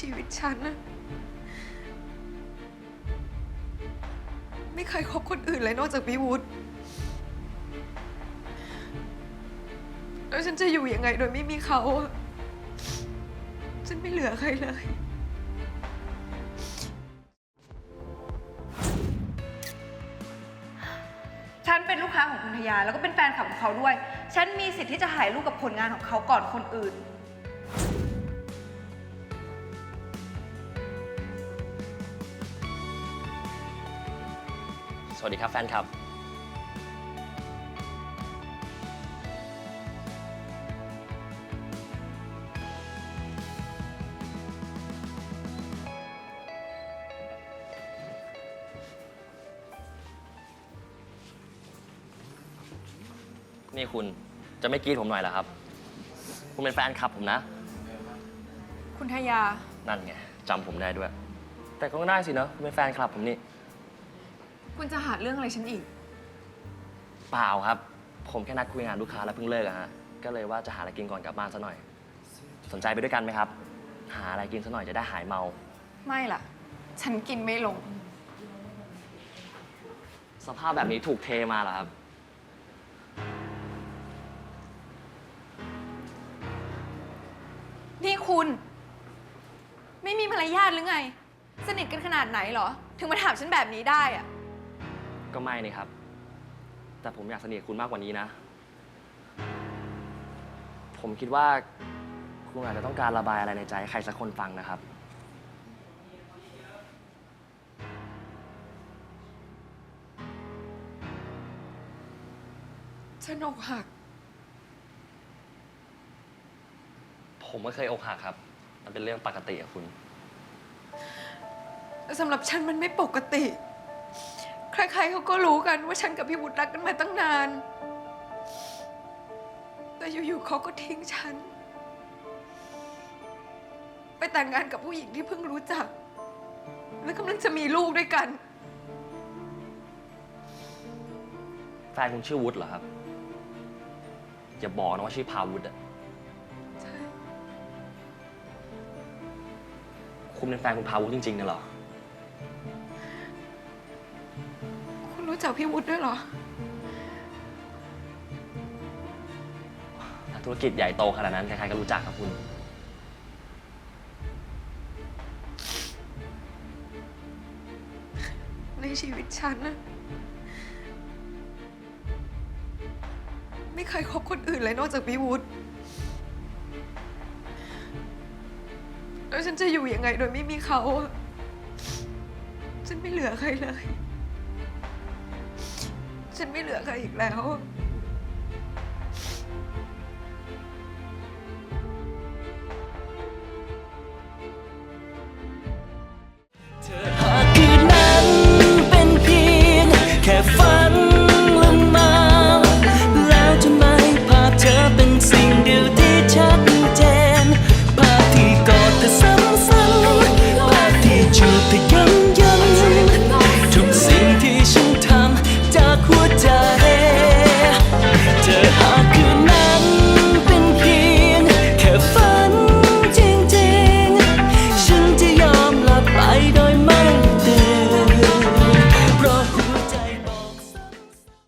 ชีวิตฉันนะไม่เคยคบคนอื่นเลยนอกจากพี่วุฒิแล้วฉันจะอยู่ยังไงโดยไม่มีเขา ฉันไม่เหลือใครเลยฉันเป็นลูกค้าของคุณทยา แล้วก็เป็นแฟนคลับของเขาด้วย ฉันมีสิทธิ์ที่จะถ่ายรูปกับผลงานของเขาก่อนคนอื่น สวัสดีครับแฟนครับนี่คุณจะไม่กรีดผมหน่อยเหรอครับ คุณเป็นแฟนคลับผมนะ คุณทยา นั่นไงจำผมได้ด้วย แต่ก็ได้สิเนอะคุณเป็นแฟนคลับผมนี่ คุณจะหาเรื่องอะไรฉันอีก เปล่าครับ ผมแค่นัดคุยงานลูกค้าแล้วเพิ่งเลิกอะฮะ ก็เลยว่าจะหาอะไรกินก่อนกลับบ้านซะหน่อย สนใจไปด้วยกันไหมครับ หาอะไรกินซะหน่อยจะได้หายเมา ไม่ล่ะ ฉันกินไม่ลง สภาพแบบนี้ถูกเทมาเหรอครับ นี่คุณ ไม่มีมารยาทหรือไง สนิทกันขนาดไหนเหรอ ถึงมาถามฉันแบบนี้ได้อะ ก็ไม่นี่ครับ แต่ผมอยากสนิทกับคุณมากกว่านี้นะ ผมคิดว่าคุณอาจจะต้องการระบายอะไรในใจให้ใครสักคนฟังนะครับ ฉันอกหัก ผมก็เคยอกหักครับ มันเป็นเรื่องปกติอะคุณแต่สำหรับฉันมันไม่ปกติ ใครๆเขาก็รู้กันว่าฉันกับพี่วุฒิรักกันมาตั้งนาน แต่อยู่ๆเขาก็ทิ้งฉัน ไปแต่งงานกับผู้หญิงที่เพิ่งรู้จัก และกำลังจะมีลูกด้วยกัน แฟนคุณชื่อวุฒิเหรอครับ อย่าบอกนะว่าชื่อพาวุฒิอะใช่ คุณเป็นแฟนคุณพาวุฒิจริงๆเนี่ยเหรอ รู้จักพี่วุฒิด้วยเหรอถ้าธุรกิจใหญ่โตขนาดนั้น ใครๆก็รู้จักครับคุณ ในชีวิตฉันนะไม่เคยคบคนอื่นเลยนอกจากพี่วุฒิแล้วฉันจะอยู่ยังไงโดยไม่มีเขาอะฉันไม่เหลือใครเลย ฉันไม่เหลือใครอีกแล้ว